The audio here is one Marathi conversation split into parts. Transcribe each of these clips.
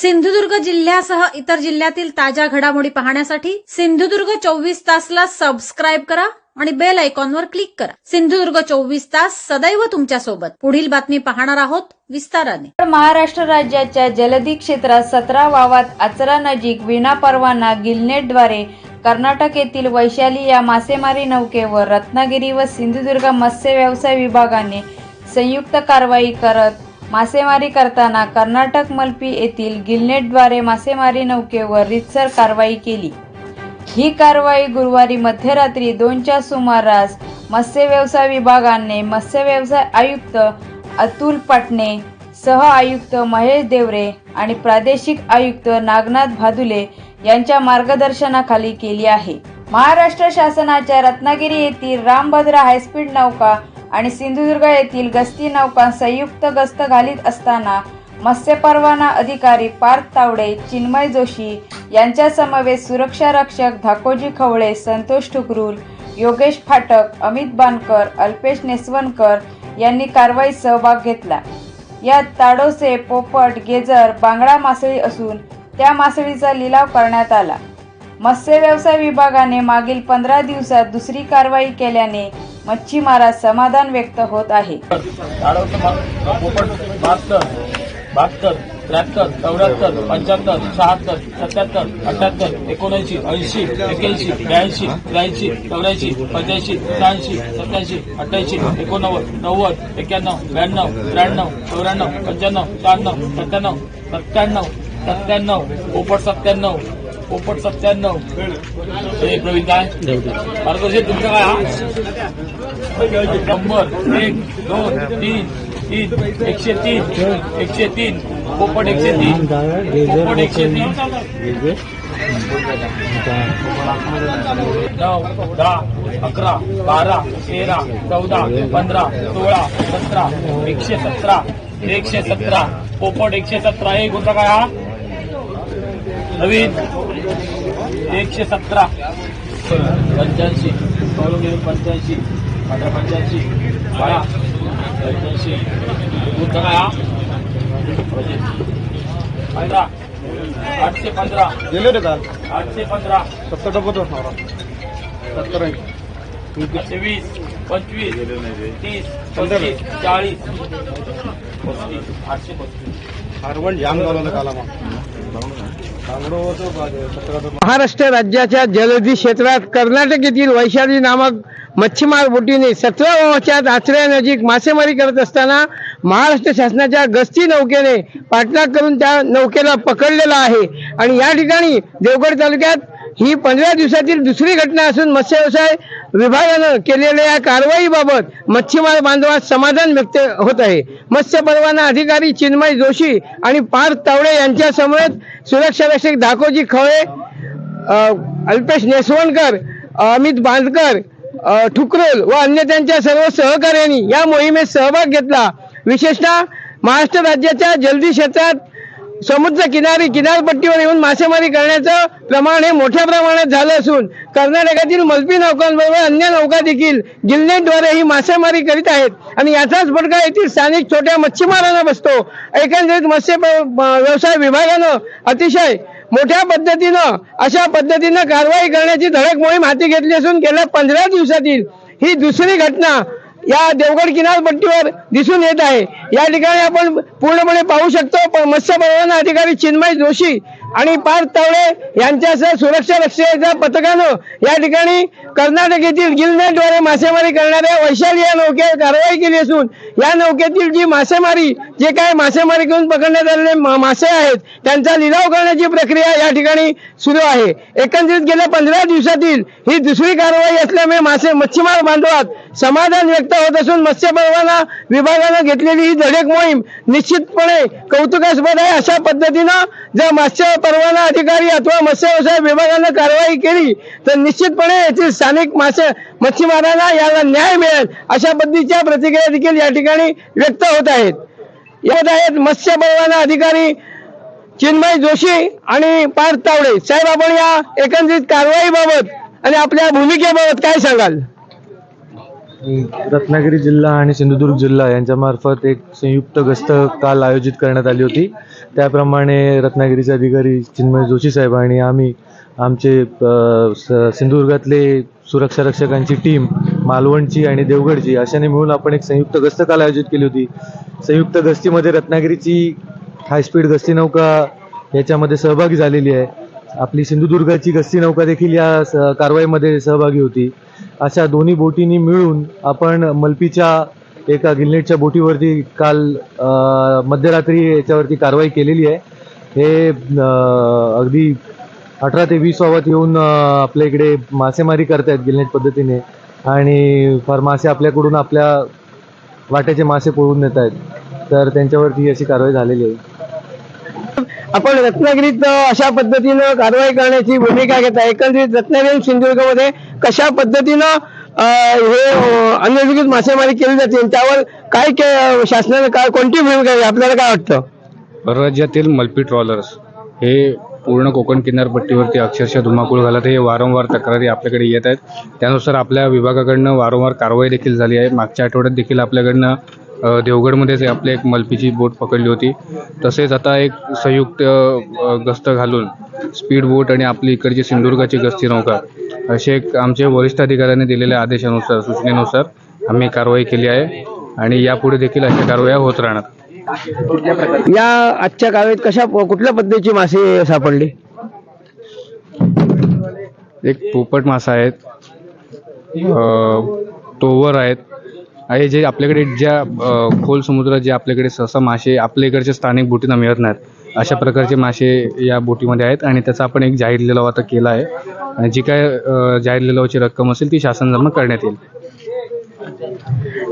सिंधुदुर्ग जिल्ह्यासह इतर जिल्ह्यातील ताज्या घडामोडी पाहण्यासाठी सिंधुदुर्ग चोवीस तासला सबस्क्राईब करा आणि बेल आयकॉनवर क्लिक करा. सिंधुदुर्ग चोवीस तास सदैव तुमच्यासोबत पुढील बातमी पाहणार आहोत विस्ताराने. महाराष्ट्र राज्याच्या जलदी क्षेत्रात सतरा वावात आचरा नजीक विना परवाना गिलनेटद्वारे कर्नाटक येथील वैशाली या मासेमारी नौकेवर रत्नागिरी व सिंधुदुर्ग मत्स्य व्यवसाय विभागाने संयुक्त कारवाई करत मासेमारी करताना कर्नाटक मल्पी येथील गिलनेटद्वारे मासेमारी नौकेवर रितसर कारवाई केली. ही कारवाई गुरुवारी मध्यरात्री दोनच्या सुमारास मत्स्य व्यवसाय विभागाने मत्स्य व्यवसाय आयुक्त अतुल पाटणे सह आयुक्त महेश देवरे आणि प्रादेशिक आयुक्त नागनाथ भादुले यांच्या मार्गदर्शनाखाली केली आहे. महाराष्ट्र शासनाच्या रत्नागिरी येथील रामभद्र हायस्पीड नौका आणि सिंधुदुर्ग येथील गस्ती नौका संयुक्त गस्त घालीत असताना मत्स्य परवाना अधिकारी पार्थ तावडे चिन्मय जोशी यांच्या समवेत सुरक्षा रक्षक धाकोजी खवळे संतोष ठुकरूल योगेश फाटक अमित बानकर अल्पेश नेसवणकर यांनी कारवाईत सहभाग घेतला. यात ताडोसे पोपट गेजर बांगडा मासळी असून त्या मासळीचा लिलाव करण्यात आला. मत्स्य व्यवसाय विभागाने मागील पंधरा दिवसात दुसरी कारवाई केल्याने मच्छीमारात समाधान व्यक्त होत आहे. बहात्तर बहात्तर त्र्याहत्तर चौऱ्याहत्तर पंच्याहत्तर शहात्तर सत्याहत्तर अठ्याहत्तर एकोणऐंशी ऐंशी एक्याऐंशी ब्याऐंशी त्र्याऐंशी चौऱ्याऐंशी पंच्याऐंशी शहाऐंशी सत्याऐंशी अठ्ठ्याऐंशी एकोणनव्वद नव्वद एक्क्याण्णव ब्याण्णव त्र्याण्णव चौऱ्याण्णव पंच्याण्णव शहाण्णव सत्त्याण्णव सत्त्याण्णव सत्त्याण्णव पोपट सत्त्याण्णव पोपट सत्त्याण्णव. हे प्रवीण काय? मार्गदर्शन तुमचं काय हा? नंबर एक दोन तीन तीन एकशे तीन एकशे तीन. पोपट एकशे तीन. पोपट एकशे तीन. नऊ दहा अकरा बारा तेरा चौदा पंधरा सोळा सतरा एकशे सतरा एकशे सतरा. पोपट एकशे सतरा. एक होता काय हा? नवीन. एकशे सतरा. पंच्याऐंशी. पंच्याऐंशी. अठरा पंच्याऐंशी. बारा पंच्याऐंशी. पंधरा आठशे पंधरा. गेले रे काल आठशे पंधरा. सत्तर डब्बत असणार सत्तर आठशे वीस पंचवीस. तीस. पस्तीस. चाळीस. पस्तीस. आठशे पस्तीस. हारवण जाम झालं काला मग महाराष्ट्र राज्याच्या जलदी क्षेत्रात कर्नाटक येथील वैशाली नामक मच्छीमार बोटीने सतरा गावाच्या आचऱ्यानजीक मासेमारी करत असताना महाराष्ट्र शासनाच्या गस्ती नौकेने पाठलाग करून त्या नौकेला पकडलेला आहे. आणि या ठिकाणी देवगड तालुक्यात ही पंधरा दिवसातील दुसरी घटना असून मत्स्य व्यवसाय विभागानं केलेल्या या कारवाईबाबत मच्छीमार बांधवात समाधान व्यक्त होत आहे. मत्स्य परवाना अधिकारी चिन्मय जोशी आणि पार्थ तावडे यांच्यासमवेत सुरक्षा रक्षक दाकोजी खवळे अल्पेश नेसवणकर अमित बांदकर ठुकरोल व अन्य त्यांच्या सर्व सहकार्यांनी या मोहिमेत सहभाग घेतला. विशेषतः महाराष्ट्र राज्याच्या जलदी क्षेत्रात समुद्र किनारी किनारपट्टीवर येऊन मासेमारी करण्याचं प्रमाण हे मोठ्या प्रमाणात झालं असून कर्नाटकातील मल्पी नौकांबरोबर अन्य नौका देखील गिलनेटद्वारे ही मासेमारी करीत आहेत. आणि याचाच फटका येथील स्थानिक छोट्या मच्छीमारांना बसतो. एकंदरीत मत्स्य व्यवसाय विभागानं अतिशय मोठ्या पद्धतीनं अशा पद्धतीनं कारवाई करण्याची धडक मोहीम हाती घेतली असून गेल्या पंधरा दिवसातील ही दुसरी घटना या देवगड किनारपट्टीवर दिसून येत आहे. या ठिकाणी आपण पूर्णपणे पाहू शकतो पण मत्स्य परवाना अधिकारी चिन्मय जोशी आणि पार्थ तावडे यांच्यासह सुरक्षा रक्षेच्या पथकानं या ठिकाणी कर्नाटक येथील गिलनेटद्वारे मासेमारी करणाऱ्या वैशाली या नौकेवर कारवाई केली असून या नौकेतील जी मासेमारी जे काय मासेमारी करून पकडण्यात आलेले मासे आहेत त्यांचा लिलाव करण्याची प्रक्रिया या ठिकाणी सुरू आहे. एकंदरीत गेल्या पंधरा दिवसातील ही दुसरी कारवाई असल्यामुळे मासे मच्छीमार बांधवात समाधान व्यक्त होत असून मत्स्य परवाना विभागानं घेतलेली ही धडक मोहीम निश्चितपणे कौतुकास्पद आहे. अशा पद्धतीनं जर मत्स्य परवाना अधिकारी अथवा मत्स्य व्यवसाय विभागानं कारवाई केली तर निश्चितपणे येथील स्थानिक मासे मच्छीमारांना याला न्याय मिळेल अशा पद्धतीच्या प्रतिक्रिया देखील या ठिकाणी व्यक्त होत आहेत. यात आहेत मत्स्य परवाना अधिकारी चिन्मय जोशी आणि पार्थ तावडे. साहेब आपण या एकंदरीत कारवाईबाबत आणि आपल्या भूमिकेबाबत काय सांगाल? रत्नागिरी जिल्हा आणि सिंधुदुर्ग जिल्हा यांच्यामार्फत एक संयुक्त गस्त काल आयोजित करण्यात आली होती. त्याप्रमाणे रत्नागिरीचे अधिकारी चिन्मय जोशी साहेब आणि आम्ही आमचे सिंधुदुर्गातले सुरक्षा रक्षकांची टीम मालवणची आणि देवगडची अशाने मिळून आपण एक संयुक्त गस्त काल आयोजित केली होती. संयुक्त गस्तीमध्ये रत्नागिरीची हायस्पीड गस्ती नौका याच्यामध्ये सहभागी झालेली आहे. आपली सिंधुदुर्गाची गस्ती नौका देखील या स- कारवाईमध्ये सहभागी होती. अशा दोन्ही बोटींनी मिळून आपण मलपीच्या एका गिलनेटच्या बोटीवरती काल मध्यरात्री याच्यावरती कारवाई केलेली आहे. हे अगदी अठरा ते वीस वावत येऊन आपल्या इकडे मासेमारी करतायत गिलनेट पद्धतीने. आणि फार मासे आपल्याकडून आपल्या वाट्याचे मासे पळून नेत आहेत. तर त्यांच्यावरती अशी कारवाई झालेली आहे. आपण रत्नागिरीत अशा पद्धतीनं कारवाई करण्याची भूमिका घेत आहे. एकंदरीत रत्नागिरी आणि सिंधुदुर्गमध्ये कशा पद्धतीनं हे अनधिकृत मासेमारी केली जाते? त्यावर काय के- शासनाने काय कोणती भूमिका घ्यावी? आपल्याला काय वाटतं? परराज्यातील मल्पी ट्रॉलर्स हे पूर्ण कोकण किनारपट्टीवरती अक्षरशः धुमाकूळ घालत हे वारंवार तक्रारी आपल्याकडे येत आहेत. त्यानुसार आपल्या विभागाकडनं वारंवार कारवाई देखील झाली आहे. मागच्या आठवड्यात देखील आपल्याकडनं देवगडमध्येच आपल्या एक मलपीची बोट पकडली होती. तसेच आता एक संयुक्त गस्त घालून स्पीड बोट आणि आपली इकडची सिंधुदुर्गाची गस्ती नौका असे एक आमच्या वरिष्ठ अधिकाऱ्यांनी दिलेल्या आदेशानुसार सूचनेनुसार आम्ही कारवाई केली आहे. आणि यापुढे देखील अशा कारवाया होत राहणार. या आजच्या कारवाईत कशा कुठल्या पद्धतीची मासे सापडले? एक पोपट मासा आहेत. तोवर आहेत. आणि जे आपल्याकडे ज्या अ, खोल समुद्रात जे आपल्याकडे सहसा मासे आपल्या इकडच्या स्थानिक बोटींना मिळत नाहीत. अशा प्रकारचे मासे या बोटीमध्ये आहेत आणि त्याचा आपण एक जाहीर लिलाव आता केला आहे. आणि जी काय अ, जाहीर लिलावाची रक्कम असेल ती शासन जमा करण्यात येईल.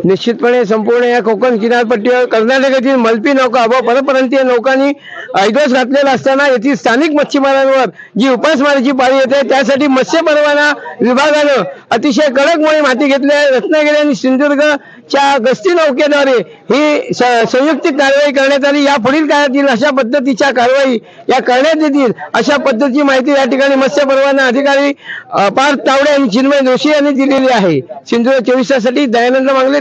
निश्चितपणे संपूर्ण या कोकण किनारपट्टीवर कर्नाटकातील मल्पी नौका व परप्रांतीय नौकांनी ऐदोस घातलेला असताना येथील स्थानिक मच्छीमारांवर जी उपासमारीची पाळी येते त्यासाठी मत्स्य परवाना विभागानं अतिशय कडक मोहीम हाती घेतली आहे. रत्नागिरी आणि सिंधुदुर्गच्या गस्ती नौकेद्वारे ही स- कारवाई करण्यात आली. या पुढील काळातील अशा पद्धतीच्या कारवाई या करण्यात येतील अशा पद्धतीची माहिती या ठिकाणी मत्स्य परवाना अधिकारी पार्थ तावडे आणि चिन्मय जोशी यांनी दिलेली आहे. सिंधुदुर्ग चोवीस तासाठी दयानंद मांगले